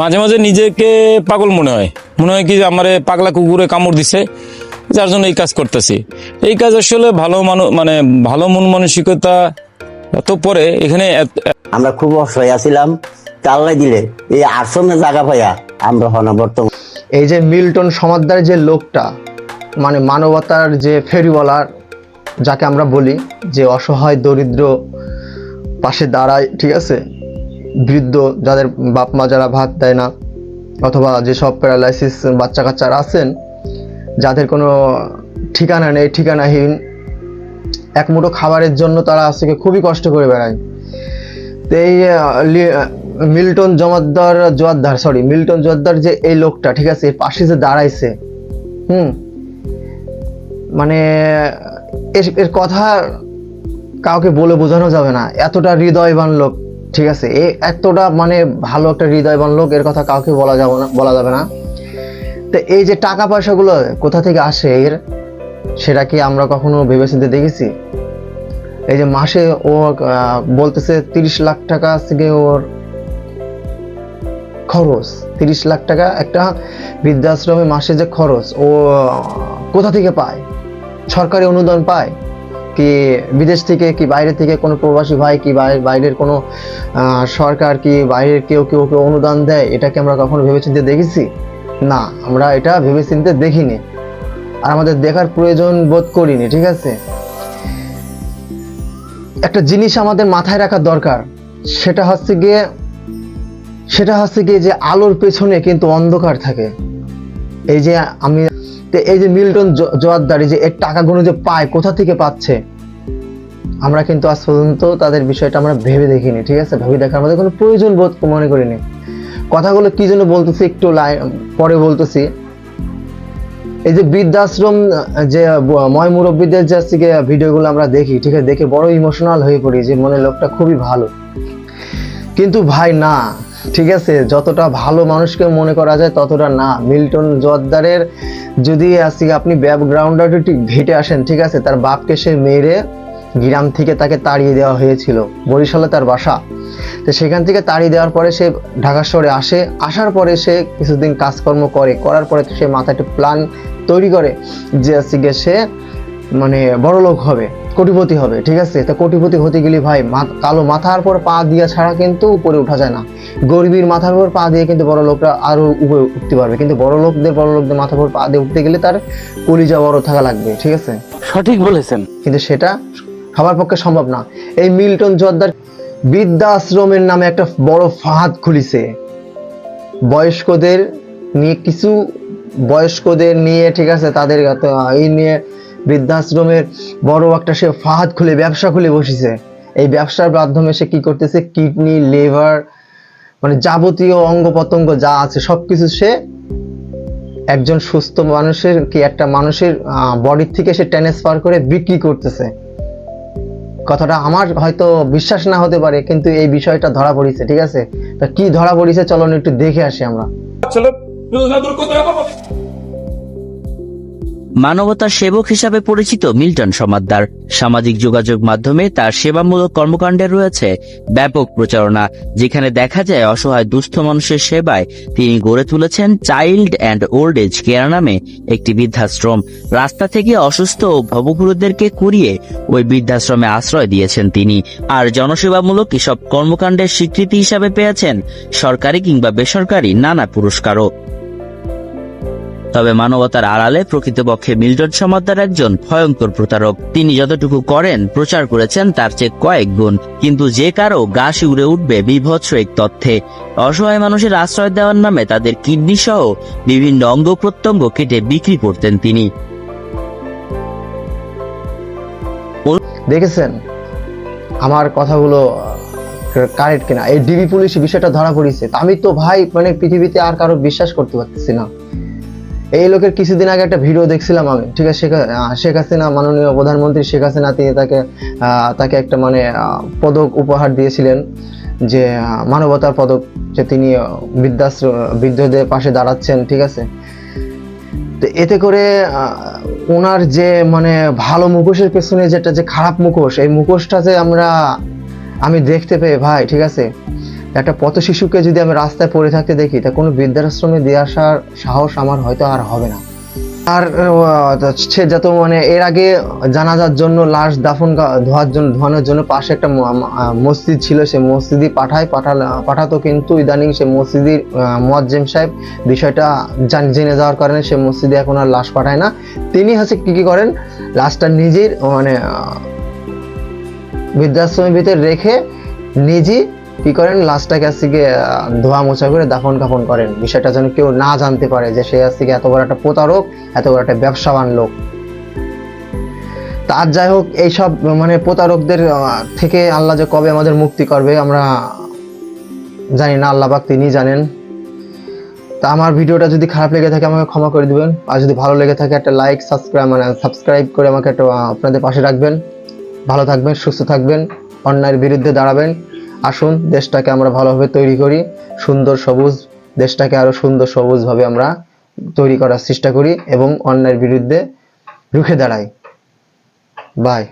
মাঝে মাঝে নিজেকে পাগল মনে হয়। মনে হয় কি যে আমার পাগলা কুকুরে কামড় দিছে যার জন্য এই কাজ করতেছি। এই কাজ আসলে ভালো মানুষ মানে ভালো মন মানসিকতা তো পরে এখানে আমরা খুব অসহায় আছিলাম তাল্লাই দিলে। এই আশ্রমে জায়গা পাইয়া আমরা হন বর্তমান। এই যে মিল্টন সমাদ্দার যে লোকটা মানে মানবতার যে ফেরিওয়ালার যাকে আমরা বলি যে অসহায় দরিদ্র পাশে দাঁড়ায় ঠিক আছে? বৃদ্ধ যাদের বাপ মা যারা ভাত দেয় না, অথবা যেসব প্যারালাইসিস বাচ্চা কাচ্চারা আছেন, যাদের কোনো ঠিকানা নেই, ঠিকানাহীন, এক মুঠো খাবারের জন্য তারা আজকে খুবই কষ্ট করে বেড়ায়। তো এই Milton Jamaddar, Joaddar sorry Milton Joaddar যে এই লোকটা, ঠিক আছে পাশে যে দাঁড়াইছে, হুম মানে এর কথা কাউকে বলে বোঝানো যাবে না। এতটা হৃদয়বান লোক। ঠিক আছে, এ এতটা মানে ভালো একটা হৃদয়বান লোক, এর কথা কাউকে বলা যাবে না, বলা যাবে না। তো এই যে টাকা পয়সাগুলো কোথা থেকে আসে এর, সেটা কি আমরা কখনো ভেবেচিন্তে দেখেছি? এই যে মাসে ও বলতেছে তিরিশ লাখ টাকা থেকে ওর খরচ, তিরিশ লাখ টাকা একটা বৃদ্ধাশ্রমে মাসে যে খরচ, ও, কোথা থেকে পায়? সরকারি অনুদান পায়? কি বিদেশ থেকে, কি বাইরে থেকে কোনো প্রবাসী ভাই, কি বাইরের কোনো সরকার, কি বাইরের কেউ কেউ কেউ অনুদান দেয় এটাকে আমরা কখনো ভেবেচিন্তে দেখেছি? না, আমরা এটা ভেবেচিন্তে দেখিনি। আর আমাদের দেখার প্রয়োজন বোধ করিনি, ঠিক আছে? একটা জিনিস আমাদের মাথায় রাখা দরকার, সেটা হচ্ছে গিয়ে, সেটা হচ্ছে গিয়ে যে আলোর পেছনে কিন্তু অন্ধকার থাকে। এই যে আমি তো এই যে মিল্টন জোয়ারদারি যে এর টাকাগুলো যে পায়, কোথা থেকে পাচ্ছে? আমরা কিন্তু আজ পর্যন্ত তাদের বিষয়টা আমরা ভেবে দেখিনি, ঠিক আছে? ভেবে দেখার আমাদের কোনো প্রয়োজন বোধ মনে করিনি। কথাগুলো কি জন্য বলতেছি একটু পরে বলতেছি। এই যে বৃদ্ধাশ্রম, যে ময় মুরব্বীদের যে ভিডিওগুলো আমরা দেখি, ঠিক আছে? দেখে বড় ইমোশনাল হয়ে পড়ি যে মনে লোকটা খুবই ভালো। কিন্তু ভাই, না, ঠিক আছে? যতটা ভালো মানুষকে মনে করা যায় ততটা না। মিল্টন জোয়ারদারের যদি আজকে আপনি ব্যাকগ্রাউন্ডটা একটু ঘেটে আসেন, ঠিক আছে, তার বাপকে সে মেরে গ্রাম থেকে তাকে তাড়িয়ে দেওয়া হয়েছিল, বরিশালে তার বাসা। তো সেখান থেকে তাড়িয়ে দেওয়ার পরে সে ঢাকা শহরে আসে, আসার পরে সে কিছুদিন কাজকর্ম করে, করার পরে সে মাথায় একটা প্ল্যান তৈরি করে যে আজকে সে মানে বড় লোক হবে কোটিপতি হবে ঠিক আছে? তা কোটিপতি হতে গেলে ভাই কালো মাথার পর পা দিয়া ছাড়া কিন্তু উপরে উঠা যায় না। গরিবের মাথার উপর পা দিয়ে কিন্তু বড় লোকরা আরও উপরে উঠতে পারবে। কিন্তু বড় লোকদের বড় লোকদের মাথার উপর পা দিয়ে উঠতে গেলে তার কলিজা বড় থাকা লাগবে ঠিক আছে? সঠিক বলেছেন। কিন্তু সেটা সবার পক্ষে সম্ভব না। এই মিল্টন জর্দার বৃদ্ধাশ্রমের নামে একটা বড় ফাঁদ খুলিছে। বয়স্কদের নিয়ে কিছু বয়স্কদের নিয়ে ঠিক আছে তাদের এই নিয়ে বৃদ্ধাশ্রমের বড় একটা সে ফাহাদ খুলে, ব্যবসা খুলে বসেছে। এই ব্যবসার মাধ্যমে সে কি করতেছে? কিডনি, লিভার মানে যাবতীয় অঙ্গ প্রত্যঙ্গ যা আছে, সবকিছু সে একজন সুস্থ মানুষের কি একটা মানুষের বডির থেকে সে ট্রান্সফার করে বিক্রি করতেছে। কথাটা আমার হয়তো বিশ্বাস না হতে পারে, কিন্তু এই বিষয়টা ধরা পড়েছে, ঠিক আছে? তা কি ধরা পড়েছে চলো না একটু দেখে আসি আমরা। মানবতার সেবক হিসাবে পরিচিত মিল্টন সমাদ্দার। সামাজিক যোগাযোগ মাধ্যমে তার সেবামূলক কর্মকাণ্ডে রয়েছে ব্যাপক প্রচারণা, যেখানে দেখা যায় অসহায় দুস্থ মানুষের সেবায় তিনি গড়ে তুলেছেন child and old age care নামে একটি বৃদ্ধাশ্রম। রাস্তা থেকে অসুস্থ ও ভবঘুরুদেরকে কুড়িয়ে ওই বৃদ্ধাশ্রমে আশ্রয় দিয়েছেন তিনি। আর জনসেবামূলক এসব কর্মকাণ্ডের স্বীকৃতি হিসাবে পেয়েছেন সরকারি কিংবা বেসরকারি নানা পুরস্কারও। তবে মানবতার আড়ালে প্রকৃতপক্ষে মিল্টন সমাদ্দার একজন ভয়ঙ্কর প্রতারক। তিনি যতটুকু করেন, প্রচার করেছেন তার চেয়ে কয়েক গুণ। কিন্তু যে কারও গা শিউরে উঠবে বিভৎস এক তথ্যে। অসহায় মানুষের আশ্রয় দেওয়ার নামে তাদের কিডনি সহ বিভিন্ন অঙ্গ প্রত্যঙ্গ কেটে বিক্রি করতেন তিনি। দেখেছেন? আমার কথাগুলো কারেক্ট কিনা? এই ডিবি পুলিশ বিষয়টা ধরা পড়েছে। আমি তো ভাই মানে পৃথিবীতে আর কারও বিশ্বাস করতে পারতেছি না। এই লোকের কিছুদিন আগে একটা ভিডিও দেখছিলাম আমি। ঠিক আছে শেখ হাসিনা মাননীয় প্রধানমন্ত্রী শেখ হাসিনা তিনি তাকে তাকে একটা মানে পদক উপহার দিয়েছিলেন যে মানবতার পদক যে তিনি আহ, বৃদ্ধাশ্রম বৃদ্ধদের পাশে দাঁড়াচ্ছেন ঠিক আছে? তো এতে করে ওনার যে মানে ভালো মুখোশের পেছনে যেটা যে খারাপ মুখোশ এই মুখোশটা যে আমরা আমি দেখতে পেয়ে ভাই ঠিক আছে? একটা পথ শিশুকে যদি আমি রাস্তায় পড়ে থাকতে দেখি, তা কোনো বৃদ্ধাশ্রমে দিয়ে আসার সাহস আমার হয়তো আর হবে না। আর সে যত মানে এর আগে জানাজার জন্য লাশ দাফন ধোয়ার জন্য, ধোয়ানোর জন্য পাশে একটা মসজিদ ছিল, সে মসজিদই পাঠায়, পাঠাল, পাঠাতো কিন্তু ইদানিং সে মসজিদের মোয়াজ্জেম সাহেব বিষয়টা জান- জেনে যাওয়ার কারণে সে মসজিদে এখন আর লাশ পাঠায় না। তিনি হচ্ছে কী কী করেন? লাশটা নিজের মানে বৃদ্ধাশ্রমের ভিতরে রেখে নিজে কি করেন? লাশটাকে আজ থেকে ধোয়া মোছা করে দাফন কাফন করেন। বিষয়টা যেন কেউ না জানতে পারে যে সে আজ থেকে এত বড় একটা প্রতারক, এত বড় একটা ব্যবসাবান লোক। তার যাই হোক, এইসব মানে প্রতারকদের থেকে আল্লাহ যে কবে আমাদের মুক্তি করবে, আমরা জানি না, আল্লাহ পাক তিনি জানেন। তা আমার ভিডিওটা যদি খারাপ লেগে থাকে, আমাকে ক্ষমা করে দিবেন। আর যদি ভালো লেগে থাকে, একটা লাইক সাবস্ক্রাইব মানে সাবস্ক্রাইব করে আমাকে একটা আপনাদের পাশে রাখবেন। ভালো থাকবেন, সুস্থ থাকবেন, অন্যায়ের বিরুদ্ধে দাঁড়াবেন। আসুন, দেশটাকে আমরা ভালোভাবে তৈরি করি, সুন্দর সবুজ, দেশটাকে আরও সুন্দর সবুজভাবে আমরা তৈরি করার চেষ্টা করি এবং অন্যায়ের বিরুদ্ধে রুখে দাঁড়াই। বাই